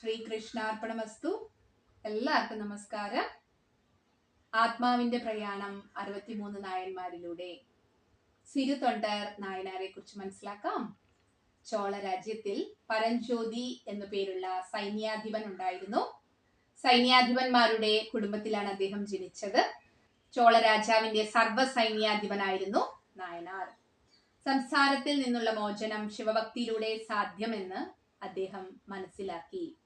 ശ്രീകൃഷ്ണാർപ്പണമസ്തു. എല്ലാവർക്കും നമസ്കാരം. ആത്മാവിന്റെ പ്രയാണം അറുപത്തിമൂന്ന് നായന്മാരിലൂടെ. സിരുതൊണ്ടർ നായനാരെ കുറിച്ച് മനസ്സിലാക്കാം. ചോള രാജ്യത്തിൽ പരഞ്ജ്യോതി എന്നു പേരുള്ള സൈന്യാധിപൻ ഉണ്ടായിരുന്നു. സൈന്യാധിപന്മാരുടെ കുടുംബത്തിലാണ് അദ്ദേഹം ജനിച്ചത്. ചോള രാജാവിന്റെ സർവ സൈന്യാധിപനായിരുന്നു നായനാർ. സംസാരത്തിൽ നിന്നുള്ള മോചനം ശിവഭക്തിയിലൂടെ സാധ്യമെന്ന് അദ്ദേഹം മനസ്സിലാക്കി.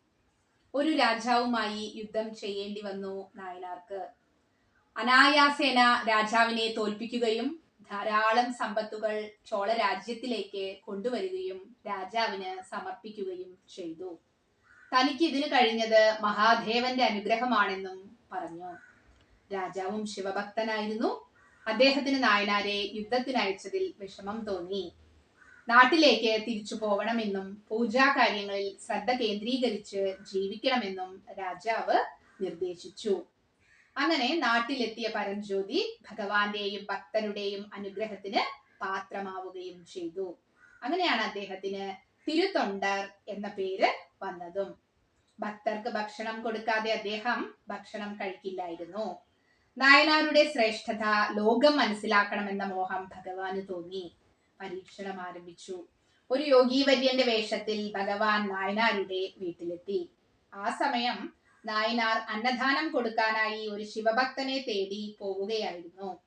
ഒരു രാജാവുമായി യുദ്ധം ചെയ്യേണ്ടി വന്നു നായനാർക്ക്. അനായാസേന രാജാവിനെ തോൽപ്പിക്കുകയും ധാരാളം സമ്പത്തുകൾ ചോള രാജ്യത്തിലേക്ക് കൊണ്ടുവരികയും രാജാവിന് സമർപ്പിക്കുകയും ചെയ്തു. തനിക്ക് ഇതിന് കഴിഞ്ഞത് മഹാദേവന്റെ അനുഗ്രഹമാണെന്നും പറഞ്ഞു. രാജാവും ശിവഭക്തനായിരുന്നു. അദ്ദേഹത്തിന് നായനാരെ യുദ്ധത്തിനയച്ചതിൽ വിഷമം തോന്നി. നാട്ടിലേക്ക് തിരിച്ചു പോകണമെന്നും പൂജാ കാര്യങ്ങളിൽ ശ്രദ്ധ കേന്ദ്രീകരിച്ച് ജീവിക്കണമെന്നും രാജാവ് നിർദ്ദേശിച്ചു. അങ്ങനെ നാട്ടിലെത്തിയ പരഞ്ജ്യോതി ഭഗവാന്റെയും ഭക്തരുടെയും അനുഗ്രഹത്തിന് പാത്രമാവുകയും ചെയ്തു. അങ്ങനെയാണ് അദ്ദേഹത്തിന് തിരുത്തൊണ്ടർ എന്ന പേര് വന്നതും. ഭക്തർക്ക് ഭക്ഷണം കൊടുക്കാതെ അദ്ദേഹം ഭക്ഷണം കഴിക്കില്ലായിരുന്നു. നായനാരുടെ ശ്രേഷ്ഠത ലോകം മനസ്സിലാക്കണമെന്ന മോഹം ഭഗവാന് തോന്നി. പരീക്ഷണം ആരംഭിച്ചു ഒരു യോഗീവര്യന്റെ വേഷത്തിൽ ഭഗവാൻ നായനാരുടെ വീട്ടിലെത്തി. ആ സമയം നായനാർ അന്നദാനം കൊടുക്കാനായി ഒരു ശിവഭക്തനെ തേടി പോവുകയായിരുന്നു.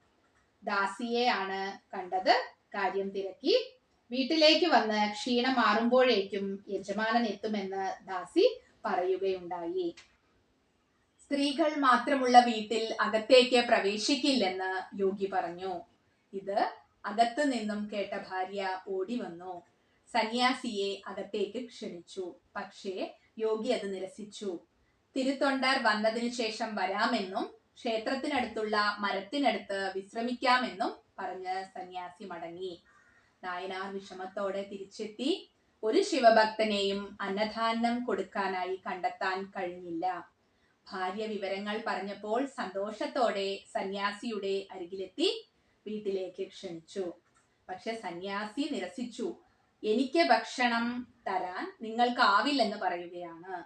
ദാസിയെ ആണ് കണ്ടത്. കാര്യം തിരക്കി. വീട്ടിലേക്ക് വന്ന് ക്ഷീണം മാറുമ്പോഴേക്കും യജമാനൻ എത്തുമെന്ന് ദാസി പറയുകയുണ്ടായി. സ്ത്രീകൾ മാത്രമുള്ള വീട്ടിൽ അകത്തേക്ക് പ്രവേശിക്കില്ലെന്ന് യോഗി പറഞ്ഞു. ഇത് അകത്തു നിന്നും കേട്ട ഭാര്യ ഓടി വന്നു. സന്യാസിയെ അകത്തേക്ക് ക്ഷണിച്ചു. പക്ഷേ യോഗി അത് നിരസിച്ചു. തിരുത്തൊണ്ടർ വന്നതിനു ശേഷം വരാമെന്നും ക്ഷേത്രത്തിനടുത്തുള്ള മരത്തിനടുത്ത് വിശ്രമിക്കാമെന്നും പറഞ്ഞ് സന്യാസി മടങ്ങി. നായനാർ വിഷമത്തോടെ തിരിച്ചെത്തി. ഒരു ശിവഭക്തനെയും അന്നദാനം കൊടുക്കാനായി കണ്ടെത്താൻ കഴിഞ്ഞില്ല. ഭാര്യ വിവരങ്ങൾ പറഞ്ഞപ്പോൾ സന്തോഷത്തോടെ സന്യാസിയുടെ അരികിലെത്തി. വീട്ടിലേക്ക് ക്ഷണിച്ചു. പക്ഷെ സന്യാസി നിരസിച്ചു. എനിക്ക് ഭക്ഷണം തരാൻ നിങ്ങൾക്കാവില്ലെന്ന് പറയുകയാണ്.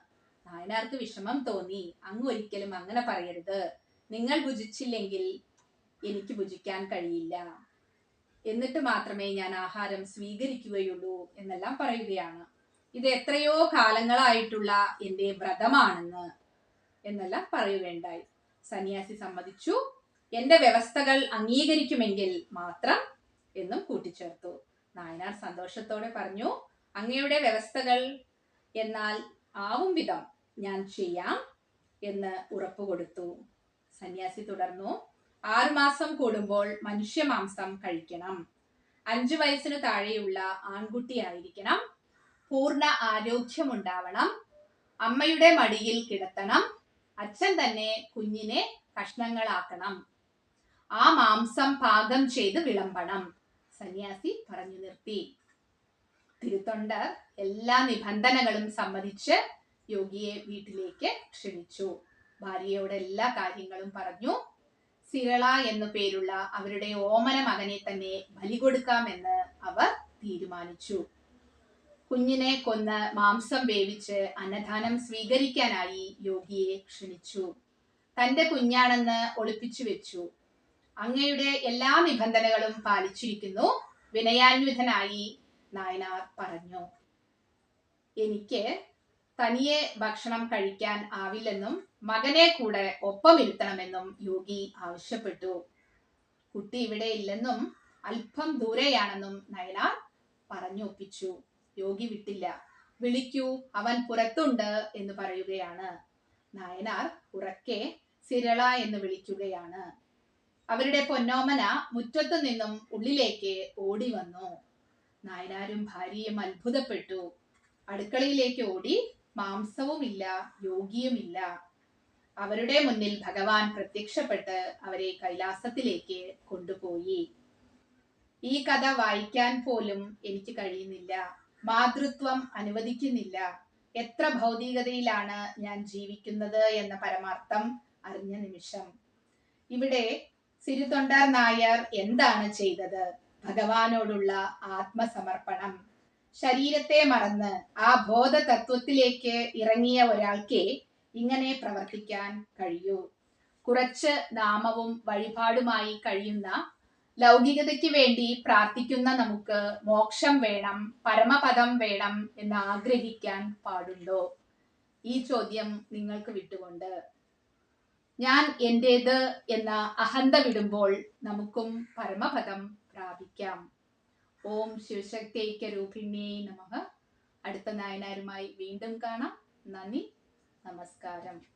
നായനാർക്ക് വിഷമം തോന്നി. അങ്ങ് ഒരിക്കലും അങ്ങനെ പറയരുത്. നിങ്ങൾ ഭുജിച്ചില്ലെങ്കിൽ എനിക്ക് ഭുജിക്കാൻ കഴിയില്ല. എന്നിട്ട് മാത്രമേ ഞാൻ ആഹാരം സ്വീകരിക്കുകയുള്ളൂ എന്നെല്ലാം പറയുകയാണ്. ഇത് എത്രയോ കാലങ്ങളായിട്ടുള്ള എന്റെ വ്രതമാണെന്ന് എന്നെല്ലാം പറയുകയുണ്ടായി. സന്യാസി സമ്മതിച്ചു. എന്റെ വ്യവസ്ഥകൾ അംഗീകരിക്കുമെങ്കിൽ മാത്രം എന്നും കൂട്ടിച്ചേർത്തു. നായനാർ സന്തോഷത്തോടെ പറഞ്ഞു അങ്ങയുടെ വ്യവസ്ഥകൾ എന്നാൽ ആവും വിധം ഞാൻ ചെയ്യാം എന്ന് ഉറപ്പു കൊടുത്തു. സന്യാസി തുടർന്നു ആറുമാസം കൂടുമ്പോൾ മനുഷ്യ മാംസം കഴിക്കണം. അഞ്ചു വയസ്സിന് താഴെയുള്ള ആൺകുട്ടിയായിരിക്കണം പൂർണ ആരോഗ്യമുണ്ടാവണം. അമ്മയുടെ മടിയിൽ കിടത്തണം. അച്ഛൻ തന്നെ കുഞ്ഞിനെ കഷ്ണങ്ങളാക്കണം. ആ മാംസം പാകം ചെയ്ത് വിളമ്പണം. സന്യാസി പറഞ്ഞു നിർത്തി. തിരുത്തൊണ്ടർ എല്ലാ നിബന്ധനകളും സമ്മതിച്ച് യോഗിയെ വീട്ടിലേക്ക് ക്ഷണിച്ചു. ഭാര്യയോട് എല്ലാ കാര്യങ്ങളും പറഞ്ഞു. സിരള എന്നു പേരുള്ള അവരുടെ ഓമന മകനെ തന്നെ ബലി കൊടുക്കാമെന്ന് അവർ തീരുമാനിച്ചു. കുഞ്ഞിനെ കൊന്ന് മാംസം വേവിച്ച് അന്നദാനം സ്വീകരിക്കാനായി യോഗിയെ ക്ഷണിച്ചു. തന്റെ കുഞ്ഞാണെന്ന് ഒളിപ്പിച്ചു വെച്ചു. അങ്ങയുടെ എല്ലാ നിബന്ധനകളും പാലിച്ചിരിക്കുന്നു. വിനയാന്വിതനായി നായനാർ പറഞ്ഞു. എനിക്ക് തനിയെ ഭക്ഷണം കഴിക്കാൻ ആവില്ലെന്നും മകനെ കൂടെ ഒപ്പമിരുത്തണമെന്നും യോഗി ആവശ്യപ്പെട്ടു. കുട്ടി ഇവിടെ ഇല്ലെന്നും അല്പം ദൂരെയാണെന്നും നയനാർ പറഞ്ഞു ഒപ്പിച്ചു യോഗി വിട്ടില്ല. വിളിക്കൂ അവൻ പുറത്തുണ്ട് എന്ന് പറയുകയാണ്. നായനാർ ഉറക്കെ സിരള എന്ന് വിളിക്കുകയാണ്. അവരുടെ പൊന്നോമന മുറ്റത്തു നിന്നും ഉള്ളിലേക്ക് ഓടി വന്നു. നായനാരും ഭാര്യയും അത്ഭുതപ്പെട്ടു. അടുക്കളയിലേക്ക് ഓടി മാംസവുമില്ല യോഗിയുമില്ല. അവരുടെ മുന്നിൽ ഭഗവാൻ പ്രത്യക്ഷപ്പെട്ട് അവരെ കൈലാസത്തിലേക്ക് കൊണ്ടുപോയി. ഈ കഥ വായിക്കാൻ പോലും എനിക്ക് കഴിയുന്നില്ല. മാതൃത്വം അനുവദിക്കുന്നില്ല. എത്ര ഭൗതികതയിലാണ് ഞാൻ ജീവിക്കുന്നത് എന്ന പരമാർത്ഥം അറിഞ്ഞ നിമിഷം. ഇവിടെ സിരുതൊണ്ടാർ നായർ എന്താണ് ചെയ്തത്? ഭഗവാനോടുള്ള ആത്മസമർപ്പണം. ശരീരത്തെ മറന്ന് ആ ബോധ തത്വത്തിലേക്ക് ഇറങ്ങിയ ഒരാൾക്കേ ഇങ്ങനെ പ്രവർത്തിക്കാൻ കഴിയൂ. കുറച്ച് നാമവും വഴിപാടുമായി കഴിയുന്ന ലൗകികതയ്ക്ക് വേണ്ടി പ്രാർത്ഥിക്കുന്ന നമുക്ക് മോക്ഷം വേണം പരമപദം വേണം എന്ന് ആഗ്രഹിക്കാൻ പാടുണ്ടോ? ഈ ചോദ്യം നിങ്ങൾക്ക് വിട്ടുകൊണ്ട് ഞാൻ എന്റേത് എന്ന അഹന്ത വിടുമ്പോൾ നമുക്കും പരമപദം പ്രാപിക്കാം. ഓം ശിവശക്തിഐക്യ രൂപിണ്യേ നമ. അടുത്ത നായനാരുമായി വീണ്ടും കാണാം. നന്ദി. നമസ്കാരം.